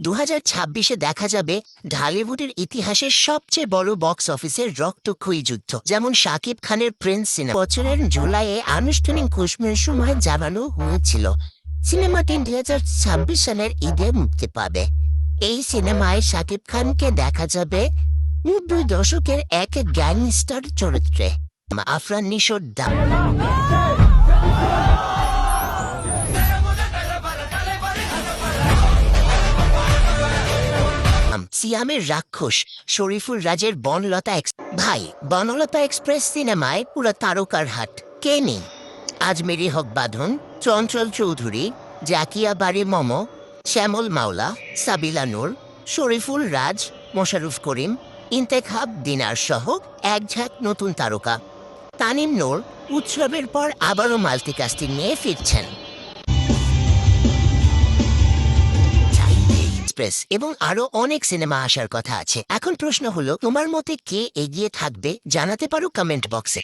দু হাজার ছাব্বিশে দেখা যাবে ঢালিউডের ইতিহাসের সবচেয়ে বড় বক্স অফিসের রক্তক্ষয়ী যুদ্ধ, যেমন শাকিব খানের প্রিন্স সিনেমা। বছরের জুলাইয়ে আনুষ্ঠানিক ঘোষণার সময় জানানো হয়েছিল, সিনেমাটি দুই হাজার ছাব্বিশ সালের ঈদে মুক্তি পাবে। এই সিনেমায় শাকিব খানকে দেখা যাবে নব্বই দশকের এক গ্যাংস্টার চরিত্রে, আফরান নিশোর দা সিয়ামের রাক্ষস শরীফুল রাজের বনলতা ভাই, বনলতা এক্সপ্রেস সিনেমায় পুরো তারকার হাট। কে নেই? আজমেরি হক বাঁধন, চঞ্চল চৌধুরী, জাকিয়া বাড়ি মম, শ্যামল মাওলা, সাবিলা নূর, শরীফুল রাজ মোশারুফ করিম, ইন্তেখাব দিনার সহ এক ঝাঁক নতুন তারকা। তানিম নূর, উৎসবের পর আবারও মাল্টিকাস্টিং নিয়ে ফিরছেন। এক্সপ্রেস এবং আরও অনেক সিনেমা আসার কথা আছে। এখন প্রশ্ন হলো, তোমার মতে কে এগিয়ে থাকবে? জানাতে পারো কমেন্ট বক্সে